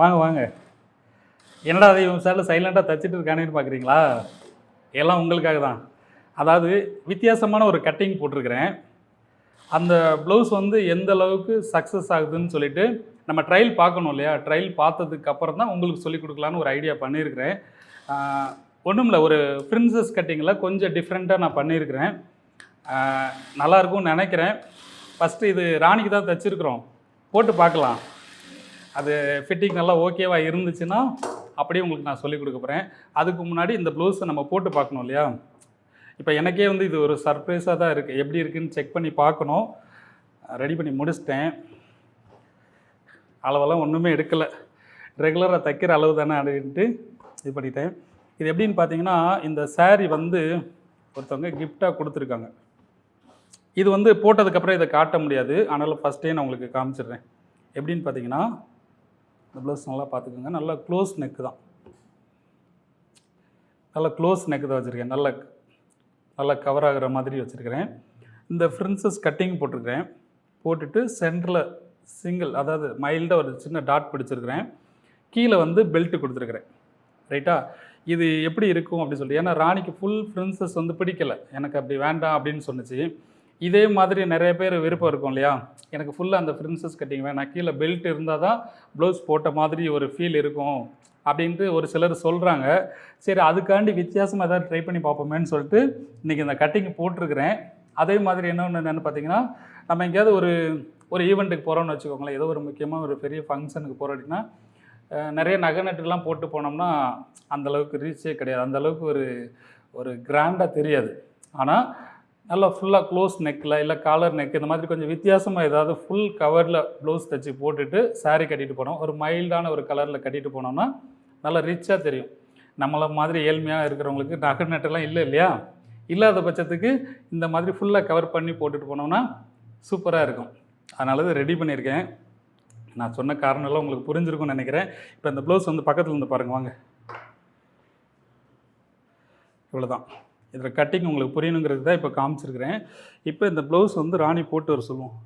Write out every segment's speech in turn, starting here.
வாங்க வாங்க. என்னடா அதை இவன் சாரில் சைலண்டாக தச்சிட்டு இருக்கானேன்னு பார்க்குறீங்களா எல்லாம் உங்களுக்காக தான். அதாவது வித்தியாசமான ஒரு கட்டிங் போட்டிருக்கிறேன். அந்த ப்ளவுஸ் வந்து எந்த அளவுக்கு சக்ஸஸ் ஆகுதுன்னு சொல்லிட்டு நம்ம ட்ரையல் பார்க்கணும் இல்லையா? ட்ரையல் பார்த்ததுக்கு அப்புறம் தான் உங்களுக்கு சொல்லிக் கொடுக்கலான்னு ஒரு ஐடியா பண்ணியிருக்கிறேன். ஒன்றும் இல்லை ஒரு பிரின்சஸ் கட்டிங்கில் கொஞ்சம் டிஃப்ரெண்ட்டாக நான் பண்ணியிருக்கிறேன். நல்லாயிருக்கும்னு நல்லா இருக்கும்னு நினைக்கிறேன். ஃபஸ்ட்டு இது ராணிக்கு தான் தைச்சிருக்கிறோம். போட்டு பார்க்கலாம். அது ஃபிட்டிங் நல்லா ஓகேவாக இருந்துச்சுன்னா அப்படியே உங்களுக்கு நான் சொல்லிக் கொடுக்க போகிறேன் அதுக்கு முன்னாடி இந்த ப்ளவுஸை நம்ம போட்டு பார்க்கணும் இல்லையா? இப்போ எனக்கே வந்து இது ஒரு சர்ப்ரைஸாக தான் இருக்குது எப்படி இருக்குன்னு செக் பண்ணி பார்க்கணும். ரெடி பண்ணி முடிச்சிட்டேன். அளவெல்லாம் ஒன்றுமே எடுக்கலை. ரெகுலராக தைக்கிற அளவு தானே அப்படின்ட்டு இது பண்ணிட்டேன். இது எப்படின்னு பார்த்தீங்கன்னா இந்த சாரீ வந்து ஒருத்தவங்க கிஃப்டாக கொடுத்துருக்காங்க. இது வந்து போட்டதுக்கப்புறம் இதை காட்ட முடியாது. ஆனாலும் ஃபஸ்ட்டே நான் உங்களுக்கு காமிச்சிடுறேன். எப்படின்னு பார்த்தீங்கன்னா இந்த ப்ளவுஸ் நல்லா பார்த்துக்கோங்க. நல்லா க்ளோஸ் நெக்கு தான். நல்லா க்ளோஸ் நெக்கு தான் வச்சுருக்கேன். நல்ல நல்லா கவர் ஆகிற மாதிரி வச்சுருக்கிறேன். இந்த ஃப்ரின்சஸ் கட்டிங் போட்டிருக்கிறேன். போட்டுட்டு சென்டரில் சிங்கிள் அதாவது மைல்டாக ஒரு சின்ன டாட் பிடிச்சிருக்கிறேன். கீழே வந்து பெல்ட் கொடுத்துருக்குறேன். ரைட்டா இது எப்படி இருக்கும் அப்படின்னு சொல்லி ஏன்னா ராணிக்கு ஃபுல் ஃப்ரின்சஸ் வந்து பிடிக்கல. எனக்கு அப்படி வேண்டாம் அப்படின்னு சொன்னிச்சு. இதே மாதிரி நிறைய பேர் விருப்பம் இருக்கும் இல்லையா? எனக்கு ஃபுல்லாக அந்த ஃப்ரின்சஸ் கட்டிங் வேணாம். கீழே பெல்ட் இருந்தால் தான் ப்ளவுஸ் போட்ட மாதிரி ஒரு ஃபீல் இருக்கும் அப்படின்ட்டு ஒரு சிலர் சொல்கிறாங்க சரி அதுக்காண்டி வித்தியாசமாக ஏதாவது ட்ரை பண்ணி பார்ப்போமேன்னு சொல்லிட்டு இன்றைக்கி இந்த கட்டிங் போட்டிருக்கிறேன். அதே மாதிரி இன்னொன்று என்னென்னு பார்த்தீங்கன்னா நம்ம எங்கேயாவது ஒரு ஒரு ஈவெண்ட்டுக்கு போகிறோம்னு வச்சுக்கோங்களேன். ஏதோ ஒரு முக்கியமாக ஒரு பெரிய ஃபங்க்ஷனுக்கு போகிறோம் அப்படின்னா நிறைய நகை நட்டுலாம் போட்டு போனோம்னா அந்த அளவுக்கு ரீச்சே கிடையாது. அந்தளவுக்கு ஒரு ஒரு கிராண்டாக தெரியாது. ஆனால் நல்லா ஃபுல்லாக க்ளோஸ் நெக்கில் இல்லை காலர் நெக் இந்த மாதிரி கொஞ்சம் வித்தியாசமாக ஏதாவது ஃபுல் கவரில் ப்ளவுஸ் தைச்சி போட்டுட்டு சாரீ கட்டிட்டு போனோம். ஒரு மைல்டான ஒரு கலரில் கட்டிட்டு போனோம்னா நல்லா ரிச்சாக தெரியும். நம்மளை மாதிரி ஏழ்மையாக இருக்கிறவங்களுக்கு நகை நட்டெல்லாம் இல்லை இல்லையா? இல்லாத பட்சத்துக்கு இந்த மாதிரி ஃபுல்லாக கவர் பண்ணி போட்டுட்டு போனோம்னா சூப்பராக இருக்கும். அதனால தான் ரெடி பண்ணியிருக்கேன். நான் சொன்ன காரணம் எல்லாம் உங்களுக்கு புரிஞ்சிருக்கும்னு நினைக்கிறேன். இப்போ இந்த ப்ளவுஸ் வந்து பக்கத்தில் இருந்து பாருங்க வாங்க. இவ்வளோதான் இதில் கட்டிங் உங்களுக்கு புரியணுங்கிறது தான் இப்போ காமிச்சிருக்கிறேன். இப்போ இந்த ப்ளவுஸ் வந்து ராணி போட்டு வர சொல்லுவோம்.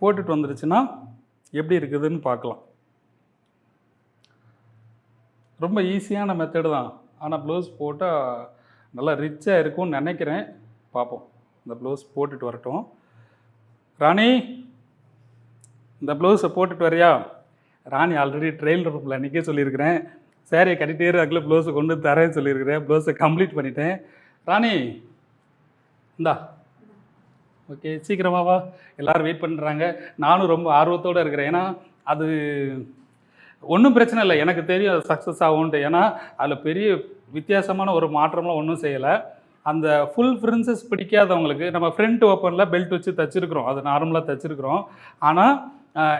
போட்டுட்டு வந்துருச்சுன்னா எப்படி இருக்குதுன்னு பார்க்கலாம். ரொம்ப ஈஸியான மெத்தடு தான். ஆனால் ப்ளவுஸ் போட்டால் நல்லா ரிச்சாக இருக்கும்னு நினைக்கிறேன். பார்ப்போம். இந்த ப்ளவுஸ் போட்டுட்டு வரட்டும். ராணி இந்த ப்ளவுஸை போட்டுட்டு வரியா? ராணி ஆல்ரெடி ட்ரெயில் ரூமில் நிற்க சொல்லியிருக்கிறேன். சேரீயை கட்டிகிட்டே அதுக்குள்ளே ப்ளவுஸை கொண்டு தரேன்னு சொல்லியிருக்கிறேன். ப்ளவுஸை கம்ப்ளீட் பண்ணிட்டேன். ராணி இந்தா. ஓகே சீக்கிரமாக வா. எல்லாரும் வெயிட் பண்ணுறாங்க நானும் ரொம்ப ஆர்வத்தோடு இருக்கிறேன். ஏன்னா அது ஒன்றும் பிரச்சனை இல்லை. எனக்கு தெரியும் அது சக்ஸஸ் ஆகும்ன்ட்டு. ஏன்னா அதில் பெரிய வித்தியாசமான ஒரு மாற்றம்லாம் ஒன்றும் செய்யலை. அந்த ஃபுல் ஃப்ரின்சஸ் பிடிக்காதவங்களுக்கு நம்ம ஃப்ரண்ட் ஓப்பனில் பெல்ட் வச்சு தச்சிருக்கிறோம். அது நார்மலாக தச்சிருக்கிறோம். ஆனால்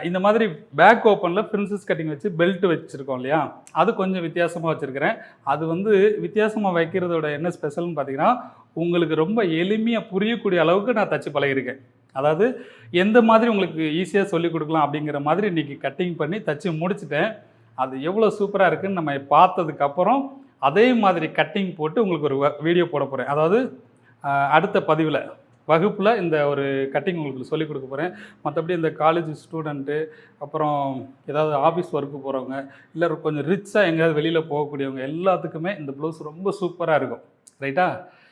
இந்த மாதிரி பேக் ஓப்பனில் பிரின்சஸ் கட்டிங் வச்சு பெல்ட் வச்சுருக்கோம் இல்லையா? அது கொஞ்சம் வித்தியாசமாக வச்சுருக்கிறேன். அது வந்து வித்தியாசமாக வைக்கிறதோட என்ன ஸ்பெஷல்னு பார்த்தீங்கன்னா உங்களுக்கு ரொம்ப எளிமையாக புரியக்கூடிய அளவுக்கு நான் தச்சு பழகிருக்கேன் அதாவது எந்த மாதிரி உங்களுக்கு ஈஸியாக சொல்லிக் கொடுக்கலாம் அப்படிங்கிற மாதிரி இன்றைக்கி கட்டிங் பண்ணி தச்சு முடிச்சுட்டேன். அது எவ்வளோ சூப்பராக இருக்குதுன்னு நம்ம பார்த்ததுக்கப்புறம் அதே மாதிரி கட்டிங் போட்டு உங்களுக்கு ஒரு வீடியோ போட போகிறேன் அதாவது அடுத்த பதிவில். வகுப்பில் இந்த ஒரு கட்டிங் உங்களுக்கு சொல்லிக் கொடுக்க போகிறேன் மற்றபடி இந்த காலேஜ் ஸ்டூடெண்ட்டு அப்புறம் ஏதாவது ஆஃபீஸ் ஒர்க்கு போகிறவங்க இல்லை கொஞ்சம் ரிச்சாக எங்கேயாவது வெளியில் போகக்கூடியவங்க எல்லாத்துக்குமே இந்த ப்ளவுஸ் ரொம்ப சூப்பராக இருக்கும். ரைட்டா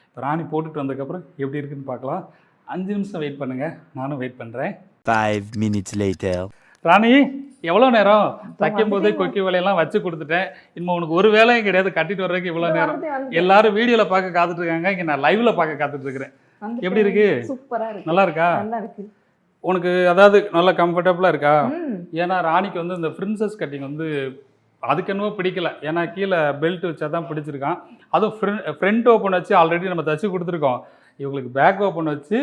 இப்போ ராணி போட்டுட்டு வந்ததுக்கப்புறம் எப்படி இருக்குன்னு பார்க்கலாம். அஞ்சு நிமிஷம் வெயிட் பண்ணுங்கள் நானும் வெயிட் பண்ணுறேன் Five minutes later. ராணி எவ்வளோ நேரம்? தைக்கும் போதே கொக்கி வேலையெல்லாம் வச்சு கொடுத்துட்டேன். இன்னும் உனக்கு ஒரு வேலையும் கிடையாது. கட்டிட்டு வர்றதுக்கு இவ்வளோ நேரம். எல்லாரும் வீடியோவில் பார்க்க காத்துட்டு இருக்காங்க. இங்கே நான் லைவ்ல பார்க்க காத்துட்டு இருக்கிறேன். எப்படி இருக்கு? சூப்பரா இருக்கு. நல்லா இருக்கா? நல்லா இருக்கு. உனக்கு அதாவது நல்லா கம்ஃபர்டபுளாக இருக்கா? ஏன்னா ராணிக்கு வந்து இந்த பிரின்சஸ் கட்டிங் வந்து அதுக்கு என்னவோ பிடிக்கல. ஏன்னா கீழே பெல்ட் வச்சா தான் பிடிச்சிருக்கான். அதுவும் ஃப்ரண்ட் ஓப்பன் வச்சு ஆல்ரெடி நம்ம தச்சு கொடுத்துருக்கோம். இவங்களுக்கு பேக் ஓப்பன் வச்சு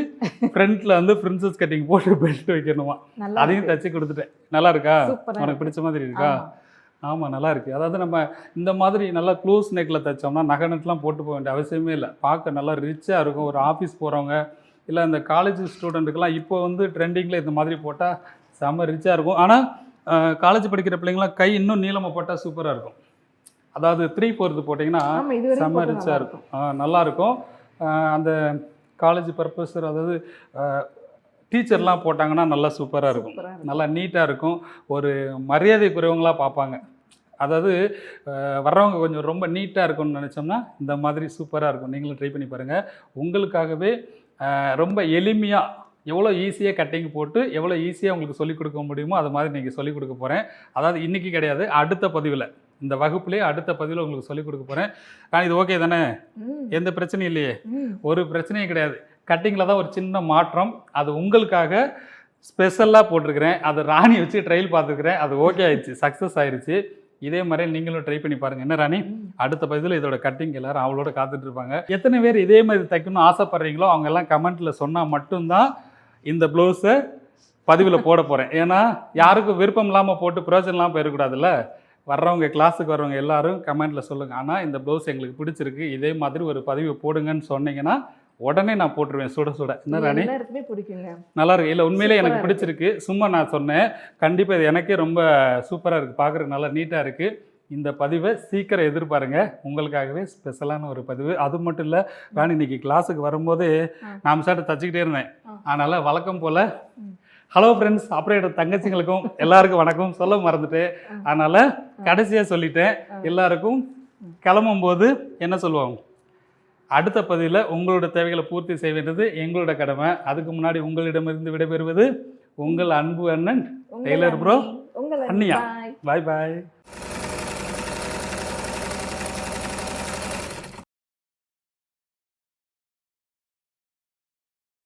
ஃப்ரண்ட்ல வந்து பிரின்சஸ் கட்டிங் போட்டு பெல்ட் வைக்கணுமா? அதையும். தச்சு கொடுத்துட்டேன். நல்லா இருக்கா? உனக்கு. பிடிச்ச மாதிரி இருக்கா. ஆமாம் நல்லா இருக்கு. அதாவது நம்ம இந்த மாதிரி நல்லா க்ளோஸ் நெக்கில் தைச்சோம்னா நகை நெட்லாம் போட்டு போக வேண்டிய அவசியமே இல்லை. பார்க்க நல்லா ரிச்சாக இருக்கும். ஒரு ஆஃபீஸ் போகிறவங்க இல்லை இந்த காலேஜ் ஸ்டூடெண்ட்டுக்கெல்லாம் இப்போ வந்து ட்ரெண்டிங்கில் இந்த மாதிரி போட்டால் செம்ம ரிச்சாக இருக்கும். ஆனால் காலேஜ் படிக்கிற பிள்ளைங்களாம் கை இன்னும் நீளமாக போட்டால் சூப்பராக இருக்கும். அதாவது த்ரீ ஃபோர்த்து போட்டிங்கன்னா செம்ம ரிச்சாக இருக்கும். ஆ, நல்லா இருக்கும். ஆ, அந்த காலேஜ் பர்பஸ் அதாவது டீச்சர்லாம் போட்டாங்கன்னா நல்லா சூப்பராக இருக்கும். நல்லா நீட்டாக இருக்கும். ஒரு மரியாதைக்குரியவங்களா பார்ப்பாங்க அதாவது வர்றவங்க கொஞ்சம் ரொம்ப நீட்டாக இருக்கும்னு நினச்சோம்னா இந்த மாதிரி சூப்பராக இருக்கும். நீங்களும் ட்ரை பண்ணி பாருங்கள் உங்களுக்காகவே ரொம்ப எளிமையாக எவ்வளோ ஈஸியாக கட்டிங் போட்டு எவ்வளோ ஈஸியாக உங்களுக்கு சொல்லிக் கொடுக்க முடியுமோ அது மாதிரி நீங்கள் சொல்லிக் கொடுக்க போகிறேன் அதாவது இன்றைக்கி கிடையாது. அடுத்த பதிவில். இந்த வகுப்புலேயே அடுத்த பதிவில் உங்களுக்கு சொல்லிக் கொடுக்க போகிறேன் நான் இது ஓகே தானே? எந்த பிரச்சனையும் இல்லையே. ஒரு பிரச்சனையும் கிடையாது. கட்டிங்கில் தான் ஒரு சின்ன மாற்றம். அது உங்களுக்காக ஸ்பெஷலாக போட்டிருக்கிறேன். அது ராணி வச்சு ட்ரையல் பார்த்துருக்குறேன். அது ஓகே ஆயிடுச்சு. சக்ஸஸ் ஆயிடுச்சு இதே மாதிரி நீங்களும் ட்ரை பண்ணி பாருங்கள் என்ன ராணி. அடுத்த பதிவில் இதோட கட்டிங் எல்லாரும் அவளோட காத்துட்டு இருப்பாங்க. எத்தனை பேர் இதே மாதிரி தைக்கணும்னு ஆசைப்படுறீங்களோ அவங்க எல்லாம் கமெண்ட்டில் சொன்னால் மட்டும்தான் இந்த ப்ளவுஸை பதிவில் போட போகிறேன் ஏன்னா யாருக்கும் விருப்பம் இல்லாமல் போட்டு பிரயோஜனம் இல்லாமல் போயிடக்கூடாதுல்ல? வர்றவங்க கிளாஸுக்கு வர்றவங்க எல்லாரும் கமெண்ட்டில் சொல்லுங்கள் ஆனால் இந்த ப்ளவுஸ் எங்களுக்கு பிடிச்சிருக்கு. இதே மாதிரி ஒரு பதிவு போடுங்கன்னு சொன்னீங்கன்னா உடனே நான் போட்டுருவேன். சுட சுட. என்ன ராணி? நல்லா இருக்கு. இல்லை உண்மையிலே எனக்கு பிடிச்சிருக்கு. சும்மா நான் சொன்னேன். கண்டிப்பாக இது எனக்கே ரொம்ப சூப்பராக இருக்குது பார்க்குறதுக்கு நல்லா நீட்டாக இருக்குது இந்த பதிவை சீக்கிரம் எதிர்பாருங்க. உங்களுக்காகவே ஸ்பெஷலான ஒரு பதிவு. அது மட்டும் இல்லை ராணி இன்னைக்கு கிளாஸுக்கு வரும்போது. நான் சார்ட்டு தச்சுக்கிட்டே இருந்தேன். அதனால் வழக்கம் போல். ஹலோ ஃப்ரெண்ட்ஸ் ஆப்ரேட்டர் தங்கச்சிங்களுக்கும் எல்லாருக்கும் வணக்கம். சொல்ல மறந்துட்டு. அதனால் கடைசியாக சொல்லிட்டேன். எல்லாருக்கும் ம். கிளம்பும்போது என்ன சொல்லுவாங்க? அடுத்த பதிவில் உங்களோட தேவைகளை பூர்த்தி செய்ய வேண்டியது எங்களோட கடமை. அதுக்கு முன்னாடி உங்களிடமிருந்து விடைபெறுவது உங்கள் அன்பு அண்ணன் டெய்லர் உங்கள் அண்ணியா? பாய் பாய்.